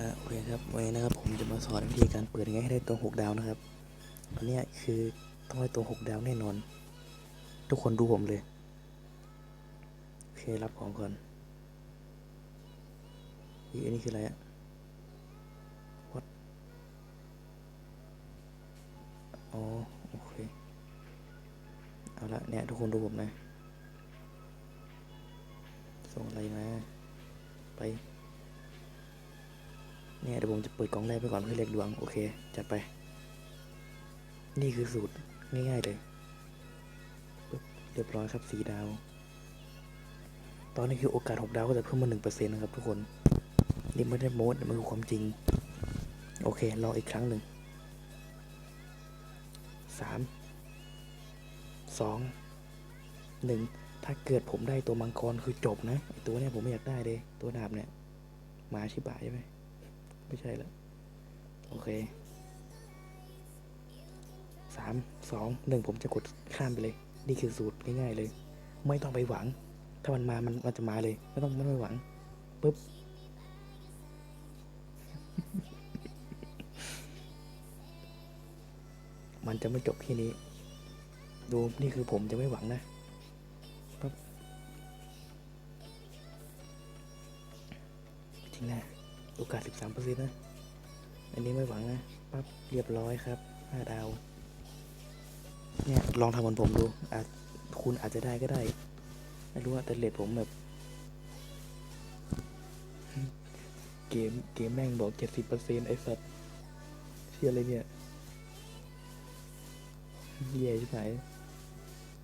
โอเคครับวันนี้นะครับผมจะมาสอนวิธีการเปิดยังไงให้ได้ตัวหกดาวนะครับอันนี้คือต้องได้ตัวหกดาวแน่นอน ทุกคนดูผมเลยโอเครับของก่อนอีอันนี้คืออะไรอะ what อ๋อโอเคเอาละเนี่ยทุกคนดูผมนะส่งอะไรมาไป เดี๋ยวผมจะเปิดกล่องแรกไปก่อนเพื่อเล็กดวง โอเค จัดไป นี่คือสูตรง่ายๆเลยเรียบร้อยครับสีดาว ตอนนี้คือโอกาสหกดาวก็จะเพิ่มมาหนึ่งเปอร์เซ็นต์นะครับทุกคน นี่ไม่ได้โม้แต่มันคือความจริง โอเค รออีกครั้งหนึ่งสามสองหนึ่งถ้าเกิดผมได้ตัวมังกรคือจบนะตัวเนี้ยผมไม่อยากได้เลย ตัวดาบเนี่ย มาชิบะใช่ไหม ไม่ใช่แล้วโอเคสามสองหนึ่งผมจะกดข้ามไปเลย นี่คือสูตรง่ายๆเลย ไม่ต้องไปหวัง ถ้ามันมามันมันจะมาเลย ไม่ต้องไม่ต้องไปหวังปุ๊บมันจะไม่จบที่นี้ ดูนี่คือผมจะไม่หวังนะปั๊บจริงนะ โอกาส 13เปอร์เซ็นะ อันนี้ไม่หวังนะปั๊บเรียบร้อยครับห้าดาว เนี่ยลองทำเหมือนผมดูอาจคุณอาจจะได้ก็ได้ ไม่รู้ว่าแต่เลทผมแบบ เกมเกมแม่งบอก 70เอร์เซนต์ไอ้สัตว์เชื่ออะไรเนี่ยเย่ชิบหาย